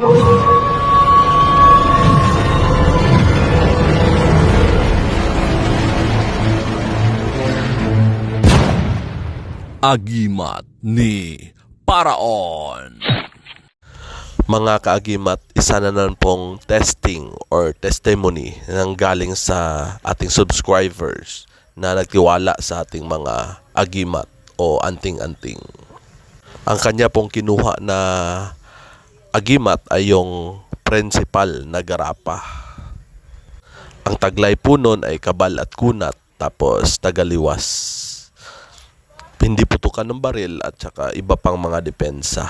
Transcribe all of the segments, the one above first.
Agimat ni Paraon. Mga kaagimat, isa na naman pong testing or testimony ng galing sa ating subscribers na nagtiwala sa ating mga agimat o anting-anting. Ang kanya pong kinuha na agimat ay yung principal na garapa. Ang taglay po nun ay kabal at kunat tapos tagaliwas hindi putukan ng baril at saka iba pang mga depensa.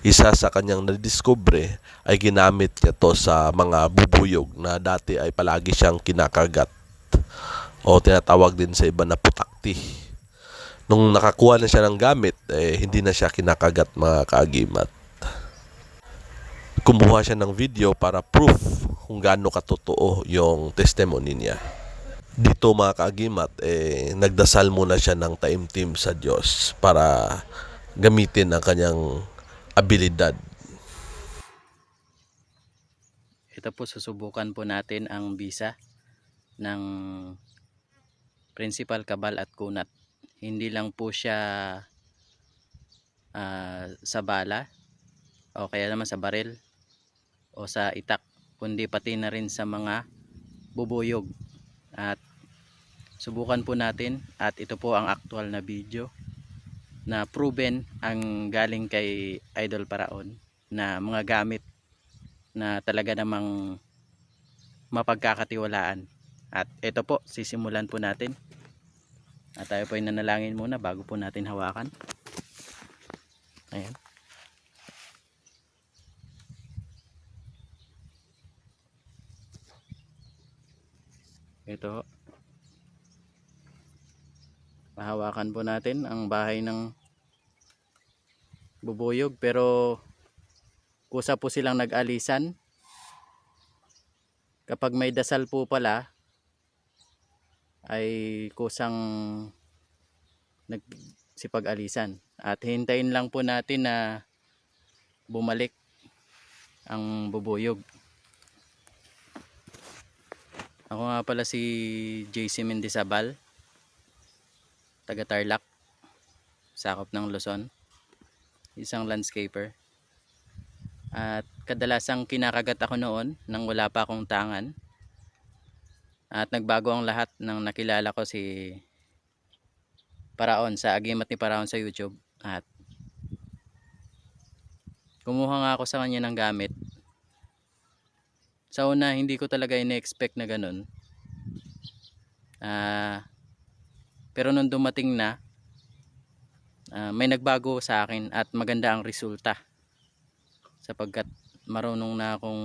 Isa sa kanyang nadiskubre ay ginamit niya to sa mga bubuyog na dati ay palagi siyang kinakagat o tinatawag din sa iba na putakti. Nung nakakuha na siya ng gamit, eh, hindi na siya kinakagat mga kaagimat. Kumuha siya ng video para proof kung gaano katotoo yung testimony niya dito mga kaagimat, eh, nagdasal muna siya ng taimtim sa Diyos para gamitin ang kanyang abilidad. Ito po susubukan po natin ang visa ng Principal Kabal at Kunat. Hindi lang po siya ah, sa bala o kaya naman sa baril o sa itak kundi pati na rin sa mga bubuyog at subukan po natin at ito po ang actual na video na proven ang galing kay Idol Paraon na mga gamit na talaga namang mapagkakatiwalaan. At ito po, sisimulan po natin. At tayo po ay nanalangin muna bago po natin hawakan. Ayan. Ito. Pahawakan po natin ang bahay ng bubuyog pero kusa po silang nag-alisan. Kapag may dasal po pala ay kusang nagsipag-alisan. At hintayin lang po natin na bumalik ang bubuyog ako nga pala si JC Mendizabal taga Tarlac sakop ng Luzon isang landscaper at kadalasang kinakagat ako noon nang wala pa akong tangan. At nagbago ang lahat nang nakilala ko si Paraon sa Agimat ni Paraon sa YouTube. At kumuha nga ako sa kanya ng gamit. Sa una, hindi ko talaga ine-expect na ganun. Ah, pero nung dumating na, ah, may nagbago sa akin at maganda ang resulta sapagkat marunong na akong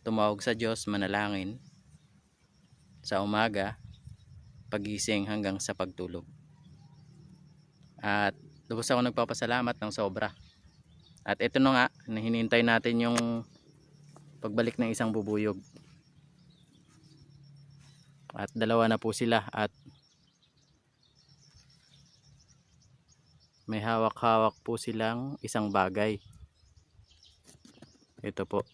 tumawag sa Diyos, manalangin sa umaga, pagising hanggang sa pagtulog. At lubos ako nagpapasalamat ng sobra. At ito na nga, hinihintay natin yung pagbalik ng isang bubuyog. At dalawa na po sila at may hawak-hawak po silang isang bagay. Ito po.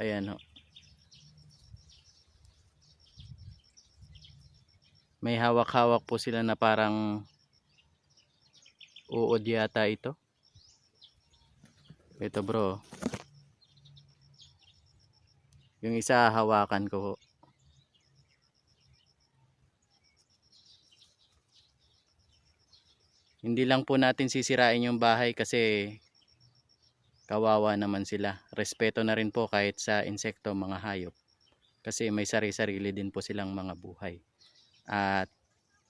Ayan ho. May hawak-hawak po sila na parang uod yata ito. Ito bro. Yung isa hawakan ko. Hindi lang po natin sisirain yung bahay kasi kawawa naman sila. Respeto na rin po kahit sa insekto, mga hayop. Kasi may sari-sarili din po silang mga buhay. At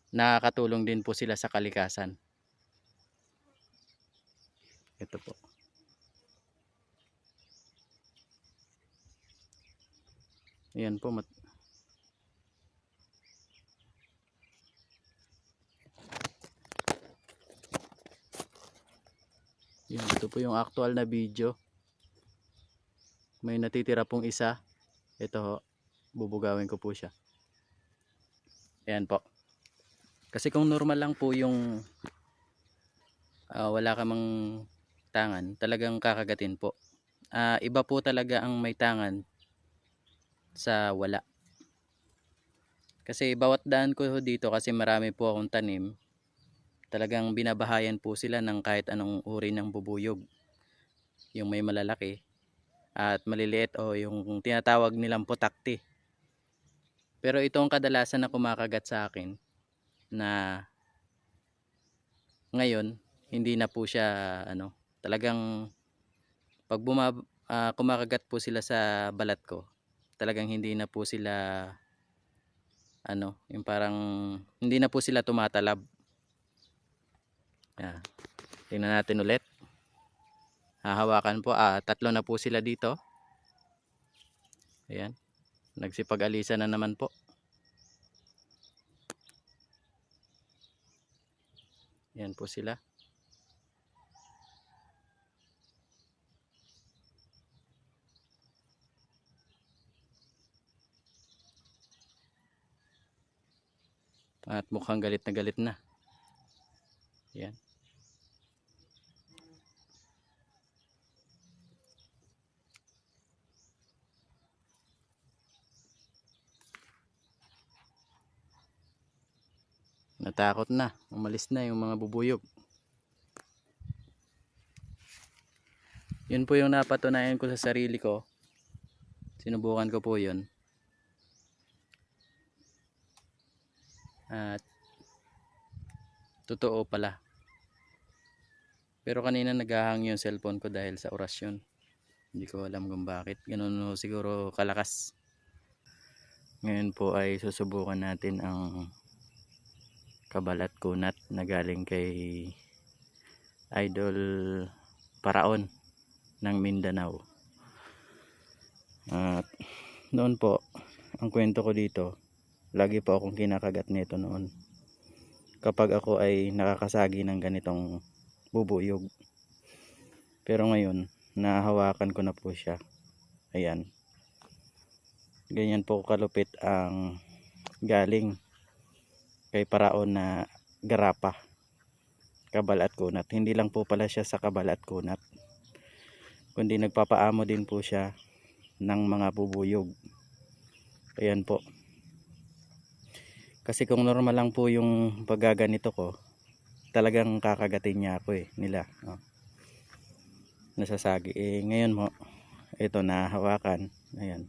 nakakatulong din po sila sa kalikasan. Ito po. Ayan po. mat- Yan, ito po yung actual na video. May natitira pong isa. Ito ho, bubugawin ko po siya. Ayan po. Kasi kung normal lang po yung ah, wala ka mang tangan, talagang kakagatin po. Ah, iba po talaga ang may tangan sa wala. Kasi bawat daan ko dito kasi marami po akong tanim, talagang binabahayan po sila ng kahit anong uri ng bubuyog. Yung may malalaki at maliliit o yung tinatawag nilang putakti. Pero itong kadalasan na kumakagat sa akin na ngayon hindi na po siya ano, talagang pag buma, ah, kumakagat po sila sa balat ko, talagang hindi na po sila ano, yung parang hindi na po sila tumatalab. Yan. Tingnan natin ulit. Hahawakan po. Ah, tatlo na po sila dito. Ayan. Nagsipag-alisa na naman po. Yan po sila. At mukhang galit na galit na. Yan. Natakot na. Umalis na yung mga bubuyog. Yun po yung napatunayan ko sa sarili ko. Sinubukan ko po yun. At totoo pala. Pero kanina naghahang yung cellphone ko dahil sa orasyon. Hindi ko alam kung bakit. Ganun siguro kalakas. Ngayon po ay susubukan natin ang kabalat kunat na galing kay Idol Paraon ng Mindanao. At noon po, ang kwento ko dito, lagi po akong kinakagat nito noon. Kapag ako ay nakakasagi ng ganitong bubuyog. Pero ngayon, nahawakan ko na po siya. Ayan. Ganyan po kalupit ang galing kay paraon na garapa kabal at kunat hindi lang po pala siya sa kabal at kunat kundi nagpapaamo din po siya ng mga bubuyog ayan po kasi kung normal lang po yung paggaganito ko talagang kakagatin niya ako eh nila oh. nasasagi. Eh ngayon mo ito na hawakan ayan.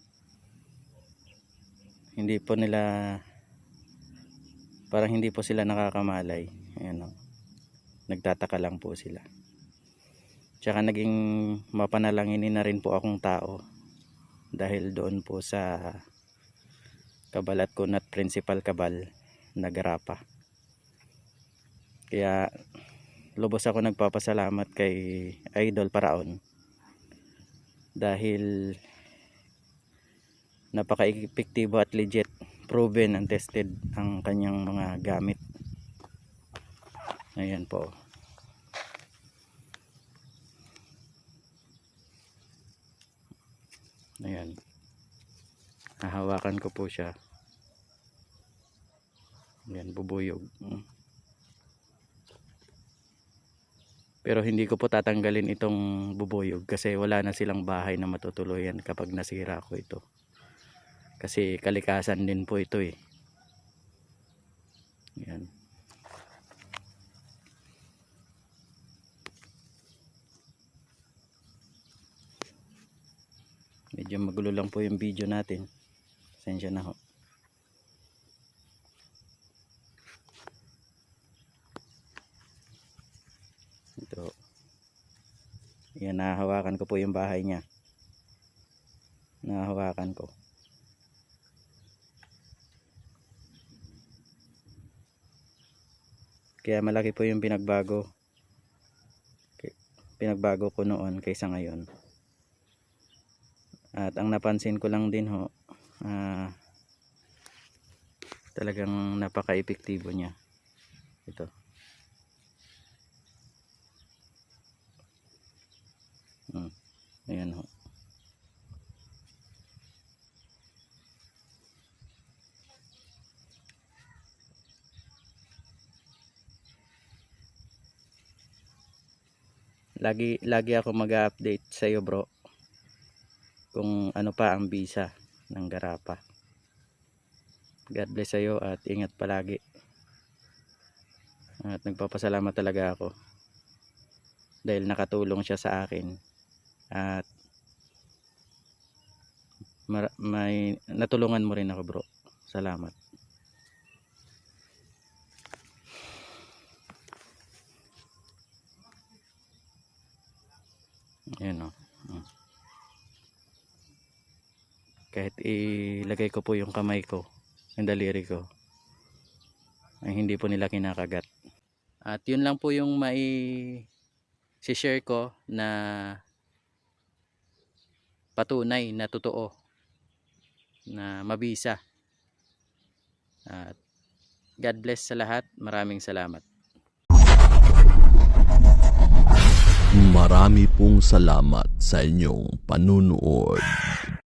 Hindi po nila parang hindi po sila nakakamalay. Ayan o nagtataka lang po sila. Tsaka naging mapanalanginin na rin po akong tao dahil doon po sa kabalat ko nat principal kabal nagarapa kaya lubos ako nagpapasalamat kay idol paraon. Dahil napaka-epektibo at legit proven and tested ang kanyang mga gamit. Ayan po. Ayan hahawakan ko po siya. Ayan bubuyog. Mm. pero hindi ko po tatanggalin itong bubuyog kasi wala na silang bahay na matutuluyan kapag nasira ko ito. Kasi kalikasan din po ito eh. Yan. Medyo magulo lang po yung video natin sensya na ho ito yan nahahawakan ko po yung bahay niya nahahawakan ko Kaya malaki po yung pinagbago. Pinagbago ko noon kaysa ngayon. At ang napansin ko lang din ho, ah, talagang napaka-epektibo niya. Ito. Hmm. Ayan ho. lagi lagi ako mag-update sa iyo, bro. Kung ano pa ang visa ng Garapa. God bless sa iyo at ingat palagi. At nagpapasalamat talaga ako dahil nakatulong siya sa akin at may natulungan mo rin ako, bro. Salamat. Ayan o. Mm. Kahit ilagay ko po yung kamay ko, yung daliri ko, ay hindi po nila kinakagat. At yun lang po yung mai share ko na patunay na totoo na mabisa. At God bless sa lahat. Maraming salamat. Marami pong salamat sa inyong panunood.